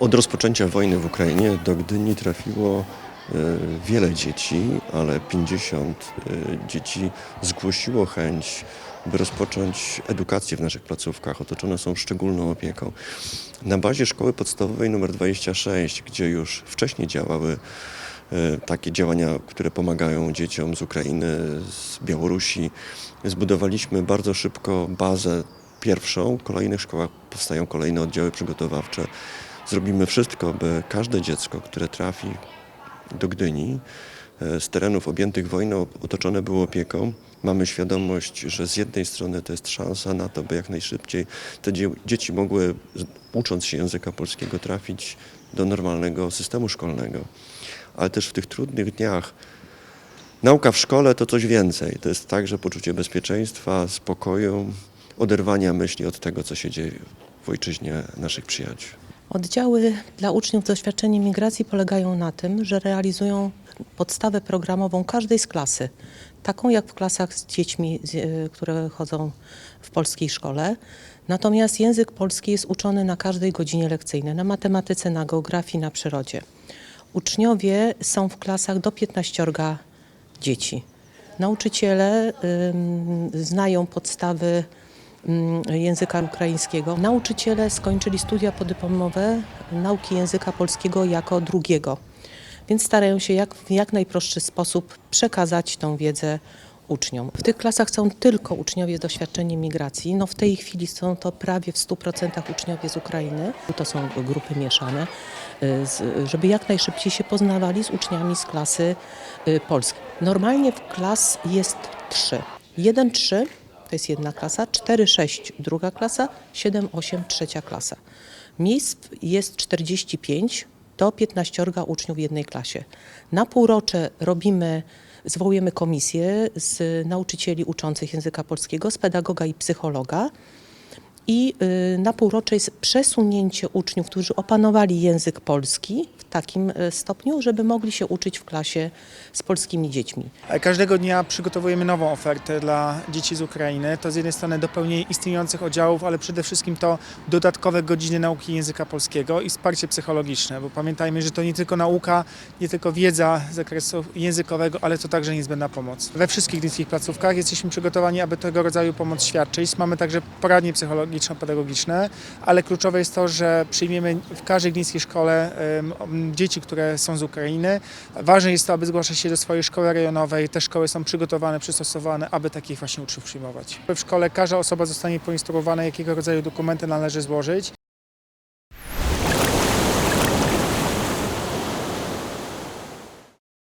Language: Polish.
Od rozpoczęcia wojny w Ukrainie do Gdyni trafiło e, wiele dzieci, ale 50 e, dzieci zgłosiło chęć, by rozpocząć edukację w naszych placówkach. Otoczone są szczególną opieką. Na bazie szkoły podstawowej nr 26, gdzie już wcześniej działały e, takie działania, które pomagają dzieciom z Ukrainy, z Białorusi, zbudowaliśmy bardzo szybko bazę pierwszą. W kolejnych szkołach powstają kolejne oddziały przygotowawcze. Zrobimy wszystko, by każde dziecko, które trafi do Gdyni e, z terenów objętych wojną, otoczone było opieką. Mamy świadomość, że z jednej strony to jest szansa na to, by jak najszybciej te dzie- dzieci mogły, ucząc się języka polskiego, trafić do normalnego systemu szkolnego. Ale też w tych trudnych dniach Nauka w szkole to coś więcej. To jest także poczucie bezpieczeństwa, spokoju, oderwania myśli od tego, co się dzieje w ojczyźnie naszych przyjaciół. Oddziały dla uczniów z doświadczeniem migracji polegają na tym, że realizują podstawę programową każdej z klasy, taką jak w klasach z dziećmi, e, które chodzą w polskiej szkole. Natomiast język polski jest uczony na każdej godzinie lekcyjnej, na matematyce, na geografii, na przyrodzie. Uczniowie są w klasach do 15 dzieci. Nauczyciele znają podstawy języka ukraińskiego. Nauczyciele skończyli studia podyplomowe nauki języka polskiego jako drugiego, więc starają się jak, w jak najprostszy sposób przekazać tą wiedzę uczniom. W tych klasach są tylko uczniowie z doświadczeniem migracji. No w tej chwili są to prawie w 100% uczniowie z Ukrainy. To są grupy mieszane, y, żeby jak najszybciej się poznawali z uczniami z klasy y, polskiej. Normalnie w klas jest trzy. 1-3 to jest jedna klasa, 4-6 druga klasa, 7-8 trzecia klasa. Miejsc jest 45 do 15 uczniów w jednej klasie. Na półrocze robimy, zwołujemy komisję z nauczycieli uczących języka polskiego, z pedagoga i psychologa. I y, na półrocze jest przesunięcie uczniów, którzy opanowali język polski w takim y, stopniu, żeby mogli się uczyć w klasie z polskimi dziećmi. Każdego dnia przygotowujemy nową ofertę dla dzieci z Ukrainy. To z jednej strony dopełnienie istniejących oddziałów, ale przede wszystkim to dodatkowe godziny nauki języka polskiego i wsparcie psychologiczne, bo pamiętajmy, że to nie tylko nauka, nie tylko wiedza z zakresu językowego, ale to także niezbędna pomoc. We wszystkich gdyńskich placówkach jesteśmy przygotowani, aby tego rodzaju pomoc świadczyć. Mamy także poradnie psychologiczno-pedagogiczne, ale kluczowe jest to, że przyjmiemy w każdej gdyńskiej szkole dzieci, które są z Ukrainy. Ważne jest to, aby zgłaszać się do swojej szkoły rejonowej. Te szkoły są przygotowane, przystosowane, aby takich właśnie uczniów przyjmować. W szkole każda osoba zostanie poinstruowana, jakiego rodzaju dokumenty należy złożyć.